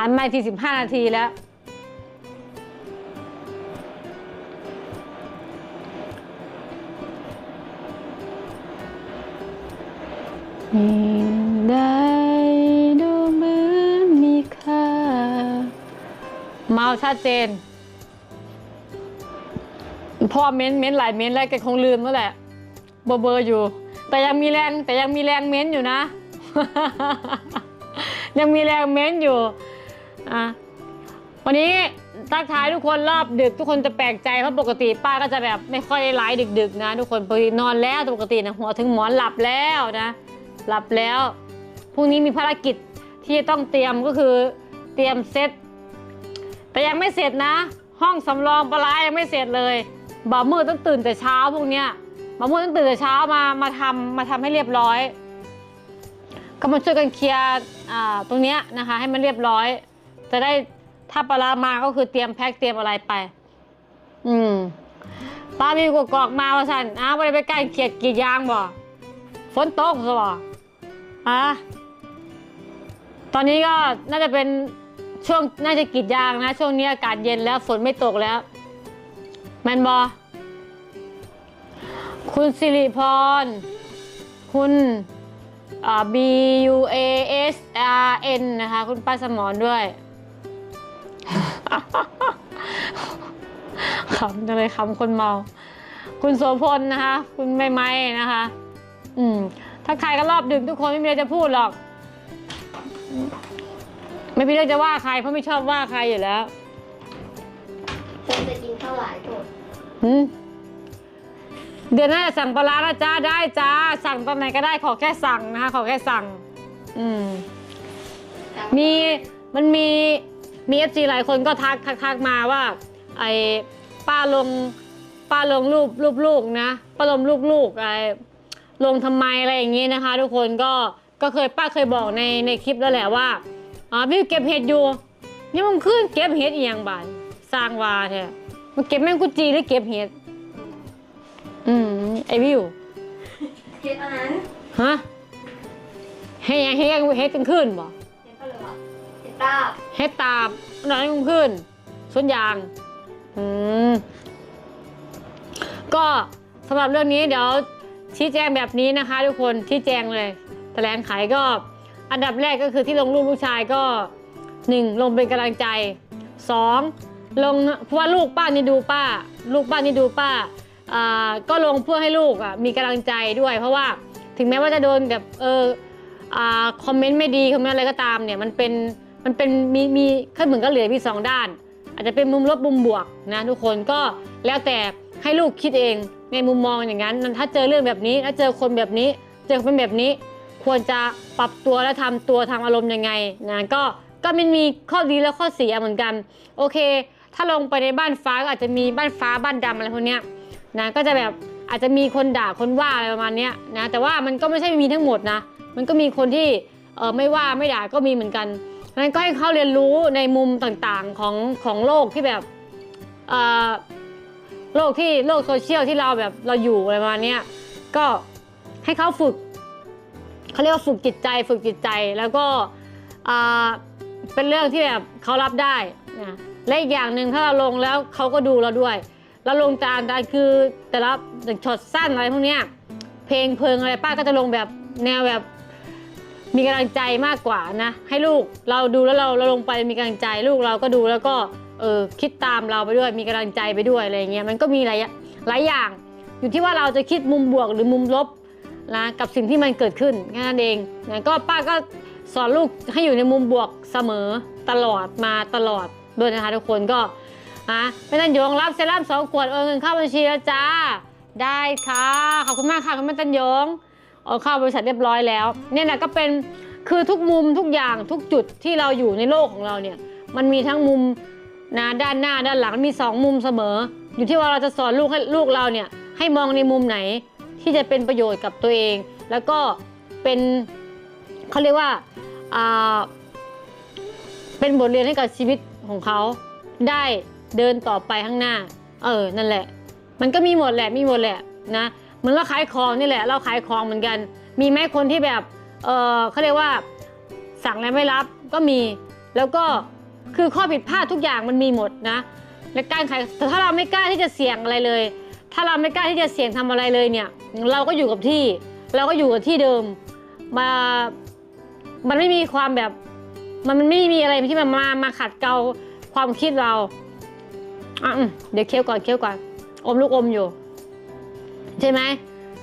หันมาทีสิบห้านาทีแล้ว ได้ดูเหมือนมีค่า เมาชัดเจน พ่อเม้นเม้นหลายเม้นแล้วแกคงลืมแล้วแหละเบอร์เบอร์อยู่ แต่ยังมีแรงแต่ยังมีแรงเม้นอยู่นะ ยังมีแรงเม้นอยู่ อะวันนี้ทักทายทุกคนรอบดึกทุกคนจะแปลกใจเพราะปกติป้าก็จะแบบไม่ค่อยไลฟ์ดึก ๆ นะ ทุกคนปกตินอนแล้วปกตินะหัวถึงหมอนหลับแล้วนะ หลับแล้วพรุ่งนี้มีภารกิจที่ต้องเตรียมก็คือเตรียมเซตแต่ยังไม่เสร็จนะ ห้องสำรองปลายังไม่เสร็จเลยบ่าวมืดต้องตื่นแต่เช้าพวกเนี้ยบ่าวมืดต้องตื่นแต่เช้ามามาทำมาทำให้เรียบร้อย ก็มาช่วยกันเคลียร์ตรงเนี้ยนะคะ ให้มันเรียบร้อย จะได้ถ้าปลาร้ามาก็คือเตรียมแพ็คเตรียมอะไรไป อืมป้ามีกกอกมาว่าสันอ้าวไม่ได้ไปใกล้เขียดกีดยางบ่ฝนตกซะบ่ฮะตอนนี้ก็น่าจะเป็นช่วงน่าจะกรีดยางนะ ช่วงนี้อากาศเย็นแล้วฝนไม่ตกแล้ว แมนบอคุณสิริพร คุณอ่า B U A S R N นะคะ คุณป้าสมอนด้วย ขำจังเลยขำคนเมา คุณโสพลนะคะ คุณไม่ไม้นะคะ อืมถ้าใครก็รอบดึกทุกคนไม่มีอะไรจะพูดหรอก ไม่มีเรื่องจะว่าใครเพราะไม่ชอบว่าใครอยู่แล้วฉันจะกินข้าวหลายโทษหืมเดือนหน้าจะสั่งปลาร้านะจ้าได้จ้า สั่งตอนไหนก็ได้ขอแค่สั่งนะคะ ขอแค่สั่ง อืม มีมันมี มีเอฟซีหลายคนก็ทักทักทักมาว่าไอ้ป้าลงป้าลงรูปรูปลูกนะป้าลงรูปลูกไอ้ลงทำไมอะไรอย่างงี้นะคะ ทุกคนก็ก็เคยป้าเคยบอกในในคลิปแล้วแหละว่าอ๋อพี่เก็บเห็ดอยู่นี่มันขึ้นเก็บเห็ดอีหยังบานสร้างวาแท้มันเก็บแมงกุจีหรือเก็บเห็ดอืมไอวิวเห็ดอันนั้นฮะเฮ็ดหยังเฮ็ดยังเฮ็ดกันขึ้นบ่ ตาบเฮ็ดตาบน่อยมันขึ้นสวนยาง อืม ก็สำหรับเรื่องนี้เดี๋ยวชี้แจงแบบนี้นะคะ ทุกคนชี้แจงเลยแถลงไขก็ อันดับแรกก็คือที่ลงรูปลูกชายก็หนึ่งลงเป็นกำลังใจสองลงเพราะว่าลูกป้านี่ดูป้า ลูกป้านี่ดูป้าอ่าก็ลงเพื่อให้ลูกอะมีกำลังใจด้วย เพราะว่าถึงแม้ว่าจะโดนแบบเอออ่าคอมเมนต์ไม่ดีคอมเมนต์อะไรก็ตามเนี่ยมันเป็น มันเป็นมีมีขึ้นเหมือนก็เหลือมีสองด้าน อาจจะเป็นมุมลบมุมบวกนะทุกคนก็แล้วแต่ให้ลูกคิดเองในมุมมองอย่างนั้นถ้าเจอเรื่องแบบนี้ถ้าเจอคนแบบนี้ เจอคนแบบนี้ ควรจะปรับตัวและทำตัวทางอารมณ์ยังไงนะก็ก็มันมีข้อดีและข้อเสียเหมือนกัน โอเค ถ้าลงไปในบ้านฟ้าก็อาจจะมีบ้านฟ้าบ้านดำอะไรพวกเนี้ยนะก็จะแบบอาจจะมีคนด่าคนว่าอะไรประมาณนี้นะแต่ว่ามันก็ไม่ใช่มีทั้งหมดนะ มันก็มีคนที่เออไม่ว่าไม่ด่าก็มีเหมือนกัน นั้นก็ให้เขาเรียนรู้ในมุมต่างๆของของโลกที่แบบเอ่อโลกที่โลกโซเชียลที่เราแบบเราอยู่อะไรประมาณนี้ก็ให้เขาฝึกเขาเรียกว่าฝึกจิตใจ ฝึกจิตใจแล้วก็อ่าเป็นเรื่องที่แบบเขารับได้นะและอีกอย่างหนึ่งถ้าเราลงแล้วเขาก็ดูเราด้วยเราลงตามแต่คือแต่ละช็อตสั้นอะไรพวกเนี้ยเพลงเพลิงอะไรป้าก็จะลงแบบแนวแบบ มีกำลังใจมากกว่านะ ให้ลูกเราดูแล้วเราเราลงไปมีกำลังใจลูกเราก็ดูแล้วก็เออคิดตามเราไปด้วยมีกำลังใจไปด้วยอะไรเงี้ยมันก็มีหลายหลายอย่าง อยู่ที่ว่าเราจะคิดมุมบวกหรือมุมลบนะกับสิ่งที่มันเกิดขึ้นแค่นั้นเองนะก็ป้าก็สอนลูกให้อยู่ในมุมบวกเสมอตลอดมาตลอดด้วยนะคะทุกคนก็อะไม่ต้องยงรับเซรั่มสองขวดโอนเงินเข้าบัญชีแล้วจ้าได้ค่ะขอบคุณมากค่ะคุณแม่ตันยง โอนเข้าบริษัทเรียบร้อยแล้ว เนี่ยนะก็เป็นคือทุกมุมทุกอย่างทุกจุดที่เราอยู่ในโลกของเราเนี่ย มันมีทั้งมุมนะด้านหน้าด้านหลังมีสองมุมเสมอ อยู่ที่ว่าเราจะสอนลูกให้ลูกเราเนี่ยให้มองในมุมไหนที่จะเป็นประโยชน์กับตัวเอง แล้วก็เป็นเขาเรียกว่าเป็นบทเรียนให้กับชีวิตของเขาได้เดินต่อไปข้างหน้า เออนั่นแหละ มันก็มีหมดแหละมีหมดแหละนะ มือนเราขายของนี่แหละ เราขายของเหมือนกัน มีไหมคนที่แบบเออเขาเรียกว่าสั่งแล้วไม่รับก็มี แล้วก็คือข้อผิดพลาดทุกอย่างมันมีหมดนะในการขายแต่ถ้าเราไม่กล้าที่จะเสี่ยงอะไรเลย ถ้าเราไม่กล้าที่จะเสี่ยงทำอะไรเลยเนี่ย เราก็อยู่กับที่ เราก็อยู่กับที่เดิมมามันไม่มีความแบบ มันไม่มีอะไรที่มันมามาขัดเกลาความคิดเราอะเดี๋ยวเคี้ยวก่อนเคี้ยวก่อนอมลูกอมอยู่ ใช่ไหม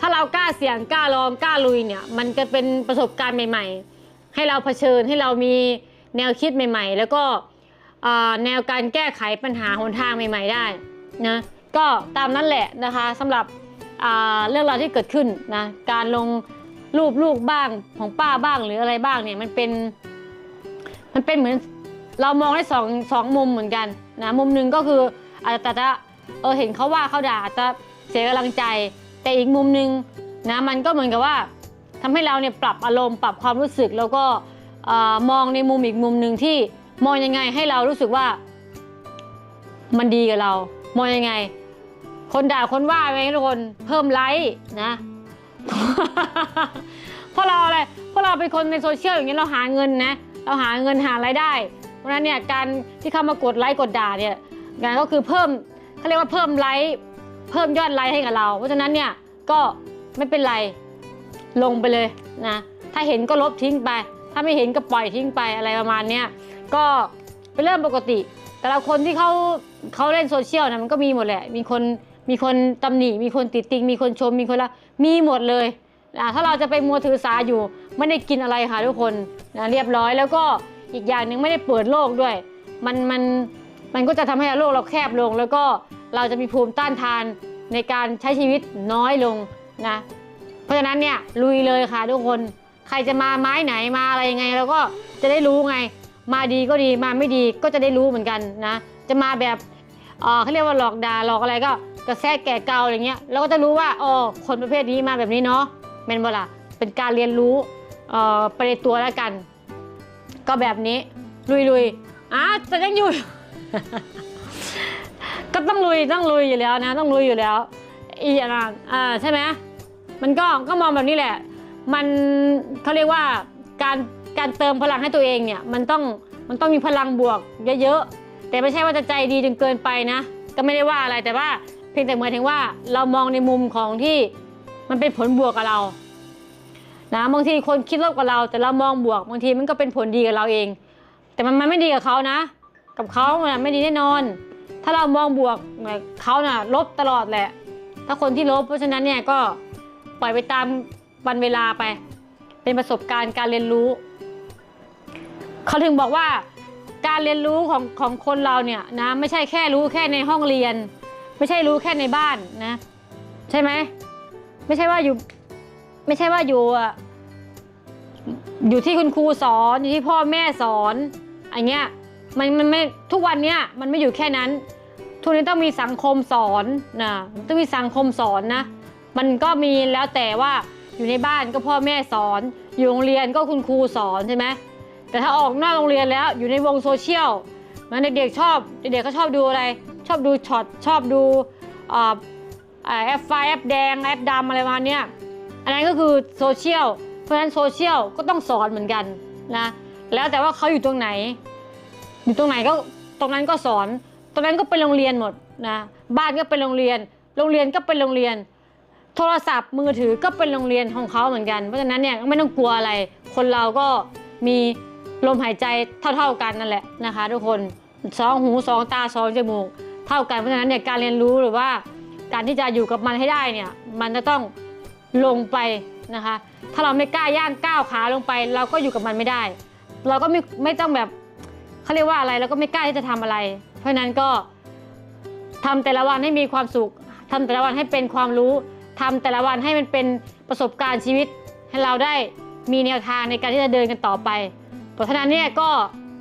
ถ้าเรากล้าเสี่ยงกล้าลองกล้าลุยเนี่ย มันจะเป็นประสบการณ์ใหม่ ๆ ให้เราเผชิญให้เรามีแนวคิดใหม่ ๆ แล้วก็แนวการแก้ไขปัญหาหนทางใหม่ ๆ ได้นะก็ตามนั้นแหละนะคะสำหรับเรื่องราวที่เกิดขึ้นนะการลงรูปลูกบ้างของป้าบ้างหรืออะไรบ้างเนี่ยมันเป็น มันเป็นเหมือนเรามองได้สองสองมุมเหมือนกันนะมุมหนึ่งก็คืออาจจะจะเออเห็นเขาว่าเขาด่าอาจจะ เสียกำลังใจ แต่อีกมุมหนึ่งนะมันก็เหมือนกับว่าทำให้เราเนี่ยปรับอารมณ์ปรับความรู้สึกแล้วก็มองในมุมอีกมุมหนึ่งที่มองยังไงให้เรารู้สึกว่า มันดีกับเรา มองยังไง คนด่าคนว่าไหมทุกคนเพิ่มไลค์นะเพราะเราอะไรเพราะเราเป็นคนในโซเชียลอย่างนี้ยเราหาเงินนะ เราหาเงินหารายได้ เพราะฉะนั้นเนี่ยการที่เข้ามากดไลค์กดด่าเนี่ยงานก็คือเพิ่มเขาเรียกว่าเพิ่มไลค์ เพิ่มยอดไลค์ให้กับเรา เพราะฉะนั้นเนี่ยก็ไม่เป็นไรลงไปเลยนะถ้าเห็นก็ลบทิ้งไป ถ้าไม่เห็นก็ปล่อยทิ้งไปอะไรประมาณเนี้ยก็เป็นเรื่องปกติ แต่ละคนที่เขาเขาเล่นโซเชียลนะมันก็มีหมดแหละ มีคนมีคนตำหนิมีคนติดติงมีคนชมมีคนละมีหมดเลยนะถ้าเราจะไปมัวถือสาอยู่ไม่ได้กินอะไรค่ะทุกคนนะเรียบร้อยแล้วก็อีกอย่างหนึ่งไม่ได้เปิดโลกด้วย มันมันมันก็จะทำให้โลกเราแคบลงแล้วก็ เราจะมีภูมิต้านทานในการใช้ชีวิตน้อยลงนะ เพราะฉะนั้นเนี่ยลุยเลยค่ะทุกคนใครจะมาไม้ไหนมาอะไรยังไงเราก็จะได้รู้ไง มาดีก็ดีมาไม่ดีก็จะได้รู้เหมือนกันนะ จะมาแบบเออเขาเรียกว่าหลอกด่าหลอกอะไรก็กระแทกแก่เกาอะไรเงี้ยเราก็จะรู้ว่าอ๋อคนประเภทนี้มาแบบนี้เนาะเมนบล่ะเป็นการเรียนรู้เออไปในตัวแล้วกัน ก็แบบนี้ลุยลุยๆอะจะยังอยู่ ก็ต้องลุยต้องลุยอยู่แล้วนะ ต้องลุยอยู่แล้วอีอันนั้นอ่าใช่ไหมมันก็ก็มองแบบนี้แหละ มันเขาเรียกว่าการการเติมพลังให้ตัวเองเนี่ยมันต้องมันต้องมีพลังบวกเยอะๆแต่ไม่ใช่ว่าจะใจดีจนเกินไปนะ ก็ไม่ได้ว่าอะไรแต่ว่าเพียงแต่หมายถึงว่าเรามองในมุมของที่มันเป็นผลบวกกับเรานะบางทีคนคิดลบกับเรา แต่เรามองบวกบางทีมันก็เป็นผลดีกับเราเอง แต่มันมันไม่ดีกับเขานะ กับเขาน่ะไม่ดีแน่นอน ถ้าเรามองบวกเนี่ยเขาน่ะลบตลอดแหละ ถ้าคนที่ลบ เพราะฉะนั้นเนี่ยก็ปล่อยไปตามวันเวลาไป เป็นประสบการณ์การเรียนรู้ เขาถึงบอกว่าการเรียนรู้ของของคนเราเนี่ยนะไม่ใช่แค่รู้แค่ในห้องเรียน ไม่ใช่รู้แค่ในบ้านนะ ใช่ไหมไม่ใช่ว่าอยู่ ไม่ใช่ว่าอยู่อะอยู่ที่คุณครูสอนอยู่ที่พ่อแม่สอนอย่างเงี้ย มันมันไม่ทุกวันเนี้ยมันไม่อยู่แค่นั้น ทุกนี้ต้องมีสังคมสอนนะต้องมีสังคมสอนนะ มันก็มีแล้วแต่ว่าอยู่ในบ้านก็พ่อแม่สอน อยู่โรงเรียนก็คุณครูสอนใช่ไหมแต่ถ้าออกนอกโรงเรียนแล้วอยู่ในวงโซเชียลมันเด็กๆชอบเด็กๆก็ชอบดูอะไร ชอบดูช็อตชอบดูแอปไฟแอปแดงแอปดำอะไรมาเนี้ยอันนั้นก็คือโซเชียลเพราะฉะนั้นโซเชียลก็ต้องสอนเหมือนกันนะแล้วแต่ว่าเขาอยู่ตรงไหน อยู่ตรงไหนก็ตรงนั้นก็สอน ตรงนั้นก็เป็นโรงเรียนหมดนะบ้านก็เป็นโรงเรียน โรงเรียนก็เป็นโรงเรียน โทรศัพท์มือถือก็เป็นโรงเรียนของเขาเหมือนกันเพราะฉะนั้นเนี่ยไม่ต้องกลัวอะไร คนเราก็มีลมหายใจเท่า ๆกันนั่นแหละนะคะ ทุกคนสองหูสองตาสองจมูกเท่ากันเพราะฉะนั้นเนี่ยการเรียนรู้หรือว่าการที่จะอยู่กับมันให้ได้เนี่ยมันจะต้องลงไปนะคะ ถ้าเราไม่กล้าย่างก้าวขาลงไป เราก็อยู่กับมันไม่ได้ เราก็ไม่ไม่ต้องแบบ เขาเรียกว่าอะไรเราก็ไม่กล้าที่จะทำอะไร เพราะฉะนั้นก็ทำแต่ละวันให้มีความสุขทำแต่ละวันให้เป็นความรู้ทำแต่ละวันให้มันเป็นประสบการณ์ชีวิต ให้เราได้มีแนวทางในการที่จะเดินกันต่อไป เพราะฉะนั้นเนี่ยก็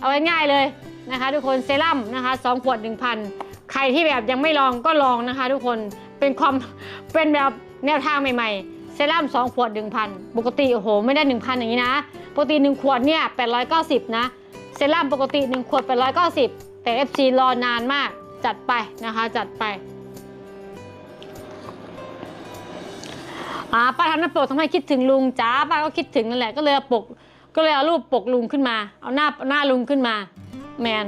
เอาไว้ง่ายเลยนะคะทุกคนเซรั่มนะคะสองขวด 1,000 ใครที่แบบยังไม่ลองก็ลองนะคะ ทุกคนเป็นความเป็นแบบแนวทางใหม่ๆ เซรั่ม2ขวด 1,000 ปกติโอ้โหไม่ได้ 1,000 อย่างนี้นะ ปกติ 1 ขวดเนี่ย890 นะ เซรั่มปกติ 1 ขวดเป็นร้อยเก้าสิบแต่ FC รอนานมากจัดไปนะคะ จัดไปอ่าป้าทำน้ำปกทำให้คิดถึงลุงจ้าป้าก็คิดถึงนั่นแหละก็เลยเอาปก ก็เลยเอารูปปกลุงขึ้นมา เอาหน้าหน้าลุงขึ้นมา แมน